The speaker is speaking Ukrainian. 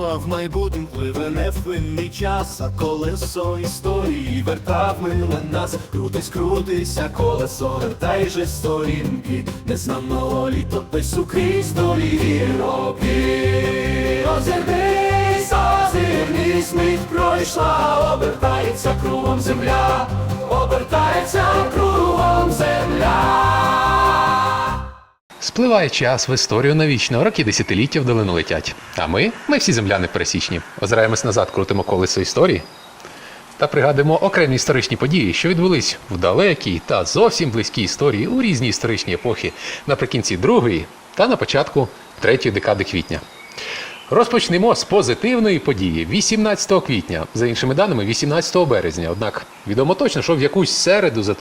минулого в майбутнє пливе невпинний час, а колесо історії вертав миле нас. Крутись, крутися, колесо, вертай же сторінки, не знамо літо без укрізь долі роки. Озирнись, озирнись, мить пройшла, обертається кругом земля, обертається кругом Спливає час в історію навічно, роки десятиліття вдалину летять. А ми, ми всі земляни пересічні, озираємось назад, крутимо колесо історії та пригадуємо окремі історичні події, що відбулись в далекій та зовсім близькій історії у різні історичні епохи наприкінці другої та на початку третьої декади квітня. Розпочнемо з позитивної події 18 квітня, за іншими даними, 18 березня. Однак відомо точно, що в якусь середу за